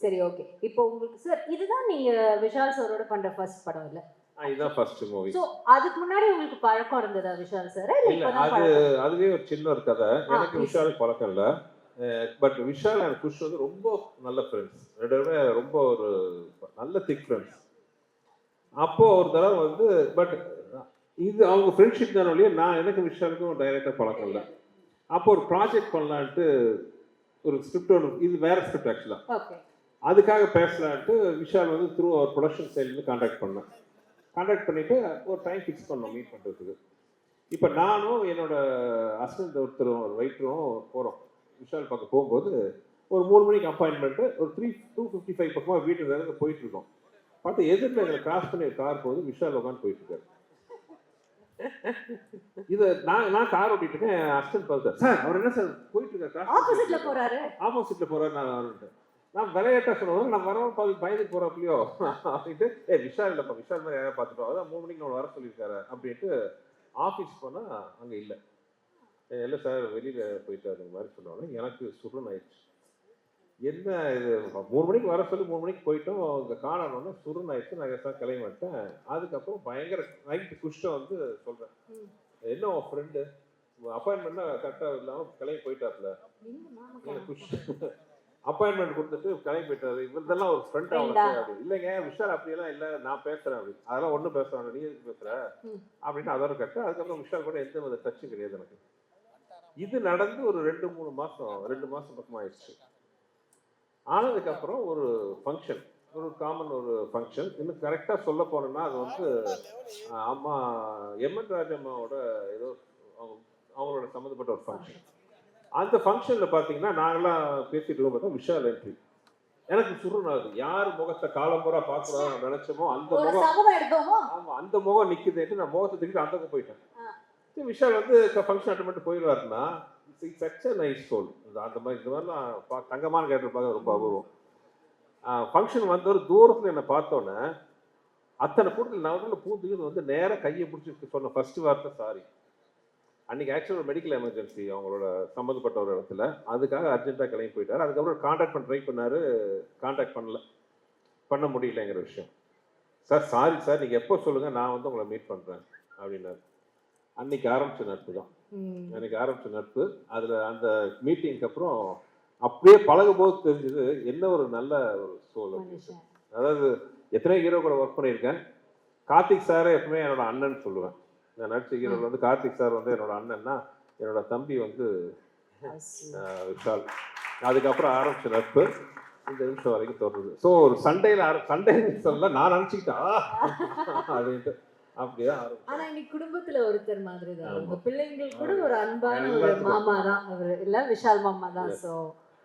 சரி ஓகே இப்போ உங்களுக்கு சார் இதுதான் நீங்க விஷால் சாரோட பண்ற ஃபர்ஸ்ட் படம் இல்ல? இதுதான் ஃபர்ஸ்ட் மூவி சோ அதுக்கு முன்னாடி உங்களுக்கு பழக்கம் இருந்ததா விஷால் சார்? இல்ல அது அதுவே ஒரு சின்ன ஒரு கதை. எனக்கு. விஷாலுக்கு பழக்கம் இல்லை. பட் விஷால் அண்ட் குஷ் வந்து ரொம்ப நல்ல ஃப்ரெண்ட்ஸ் ரெண்டு பேருமே ரொம்ப ஒரு நல்ல திக் ஃப்ரெண்ட்ஸ் அப்போ ஒரு தடவை வந்து பட் இது அவங்க ஃப்ரெண்ட்ஷிப் தானே ஒழிய நான் எனக்கு விஷாலுக்கும் டைரக்டாக பழக்கம் இல்லை. அப்போ ஒரு ப்ராஜெக்ட் பண்ணலான்ட்டு ஒரு ஸ்கிரிப்ட் ஒன்று இது வேற ஸ்கிரிப்ட் ஆக்சுவலாக அதுக்காக பேசலான்ட்டு விஷால் வந்து த்ரூ அவர் ப்ரொடக்ஷன் சைட்லேருந்து காண்டாக்ட் பண்ணேன். காண்டாக்ட் பண்ணிட்டு ஒரு டைம் ஃபிக்ஸ் பண்ணோம் மீட் பண்ணுறதுக்கு இப்போ நானும் என்னோட அசிஸ்டன்ட் ஒருத்தரும் ஒரு ரைட்டரும் போகிறோம் விஷால் பார்க்க போகும்போது ஒரு மூணு மணிக்கு அப்பாயின்மெண்ட்டு ஒரு த்ரீ டூ ஃபிஃப்டி ஃபைவ் பக்கமாக வீட்டுக்கு இருந்து போயிட்டு இருக்கோம். பார்த்து எதிர்த்து எங்களை கிராஸ் பண்ணி கார் போகுது விஷால் உட்காந்து போயிட்டு இருக்காரு. இது நான் நான் கார் ஓட்டிட்டு இருக்கேன் அசிஸ்டன்ட் பார்த்தேன் சார் அவர் என்ன சார் போயிட்டு இருக்காரு ஆப்போசிட்ல போறாரு. ஆப்போசிட்ல போறாரு நான் வரேன்ட்டு. நான் விளையாட்டா சொன்னோம் நான் வரவன் பாதி பயந்துக்கு போறாப்லையோ? அப்படின்ட்டு ஏ விஷால் இல்லப்பா விஷால் மாதிரி யாராவது பார்த்துட்டோம் அதான் மூணு மணிக்கு நம்ம வர சொல்லியிருக்காரு அப்படின்ட்டு ஆஃபீஸ் போனா அங்க இல்லை. இல்லை சார் வெளியில போயிட்டாரு இந்த மாதிரி சொன்னோன்னே எனக்கு சுருன்னு ஆயிடுச்சு. என்ன இது? மூணு மணிக்கு வர சொல்லி மூணு மணிக்கு போயிட்டோம். அங்கே காணணும்னா சுருன்னு ஆயிடுச்சு. நான் சார் கிளம்பி வந்துட்டேன். அதுக்கப்புறம் பயங்கர நைட்டு குஷ்டம் வந்து சொல்றேன். ம். என்ன உன் ஃப்ரெண்டு அப்பாயின்மெண்ட்னா கரெக்டாக இல்லாமல் கிளம்பி போயிட்டாப்ல? குஷ் அப்பாயின்மெண்ட் கொடுத்துட்டு கிளம்பி போயிட்டாரு. இவர்தெல்லாம் ஒரு ஃப்ரெண்ட் அவனுக்கு இல்லைங்க விஷால் அப்படியெல்லாம் இல்லை நான் பேசுறேன் அப்படி. அதெல்லாம் ஒன்றும் பேசுறாங்க நீ எதுக்கு பேசுற. அப்படின்னு அதோட கட்டு அதுக்கப்புறம் விஷால் கூட எந்த வித டச்சும் கிடையாது எனக்கு. இது நடந்து ஒரு ரெண்டு மூணு மாசம் ரெண்டு மாசம் பக்கமா ஆயிடுச்சு. ஆனதுக்கப்புறம் ஒரு ஃபங்க்ஷன் ஒரு காமன் ஒரு ஃபங்க்ஷன் இன்னும் கரெக்டாக சொல்ல போனோம்னா அது வந்து அம்மா எம்என் ராஜம்மாவோட ஏதோ அவங்க அவங்களோட சம்மந்தப்பட்ட ஒரு ஃபங்க்ஷன் அந்த ஃபங்க்ஷனில் பார்த்தீங்கன்னா நாங்களாம் பேசிட்டு இருக்கோம் பார்த்தா விஷால் என்ட்ரி எனக்கு சுருணாது யார் முகத்தை காலம்புறா பார்க்கணும் நினைச்சோமோ அந்த முகம் சபதம் எடுத்தோமோ? ஆமா அந்த முகம் நிக்குதுன்ட்டு நான் முகத்தை தூக்கிட்டு அந்த போயிட்டேன். விஷால் வந்து ஃபங்க்ஷன் அட்டன் பண்ணிட்டு போயிடுவாருன்னா it's such a nice soul அந்த மாதிரி இந்த மாதிரிலாம் தங்கமான கேரக்டர் பார்க்க ரொம்ப அபூர்வம். ஃபங்க்ஷன் வந்தவர் தூரத்தில் என்னை பார்த்தோன்னே அத்தனை கூட்டத்தில் நடுவில் பூந்துக்கிட்டு வந்து நேராக கையை பிடிச்சி சொன்ன ஃபர்ஸ்ட் வார்த்தை சாரி அன்னைக்கு ஆக்சுவலாக மெடிக்கல் எமர்ஜென்சி அவங்களோட சம்மந்தப்பட்ட ஒரு இடத்துல. அதுக்காக அர்ஜென்ட்டாக கிளம்பி போயிட்டார். அதுக்கப்புறம் காண்டாக்ட் பண்ண ட்ரை பண்ணாரு. காண்டாக்ட் பண்ணல. பண்ண முடியலங்கிற விஷயம். சார் சாரி சார் நீங்கள் எப்போ சொல்லுங்கள் நான் வந்து உங்களை மீட் பண்ணுறேன் அப்படின்னாரு. அன்னைக்கு ஆரம்பிச்ச நட்பு தான். ம். அன்னைக்கு ஆரம்பிச்ச நட்பு. அதில் அந்த மீட்டிங்க்கு அப்புறம் அப்படியே பழகும் போது தெரிஞ்சது என்ன ஒரு நல்ல ஒரு சோல் அதாவது எத்தனை ஹீரோ கூட ஒர்க் பண்ணியிருக்கேன். கார்த்திக் சாரை எப்பவுமே என்னோட அண்ணன் சொல்லுவேன். நான் நடிச்ச ஹீரோ வந்து கார்த்திக் சார் வந்து என்னோட அண்ணன்னா என்னோட தம்பி வந்து விஷால். அதுக்கப்புறம் ஆரம்பிச்ச நட்பு இந்த நிமிஷம் வரைக்கும் தொடருது. ஸோ ஒரு சண்டையில் ஆர சண்டை சொல்ல நான் நினச்சிக்கிட்டேன் அப்படின்ட்டு அப்படியே ஆனா இன்னைக்கு குடும்பத்துல ஒருத்தர் மாதிரி தான். உங்க பிள்ளைங்கள் கூட ஒரு அன்பான ஒரு. மாமா தான் அவரு இல்ல விஷால் மாமா தான். சோ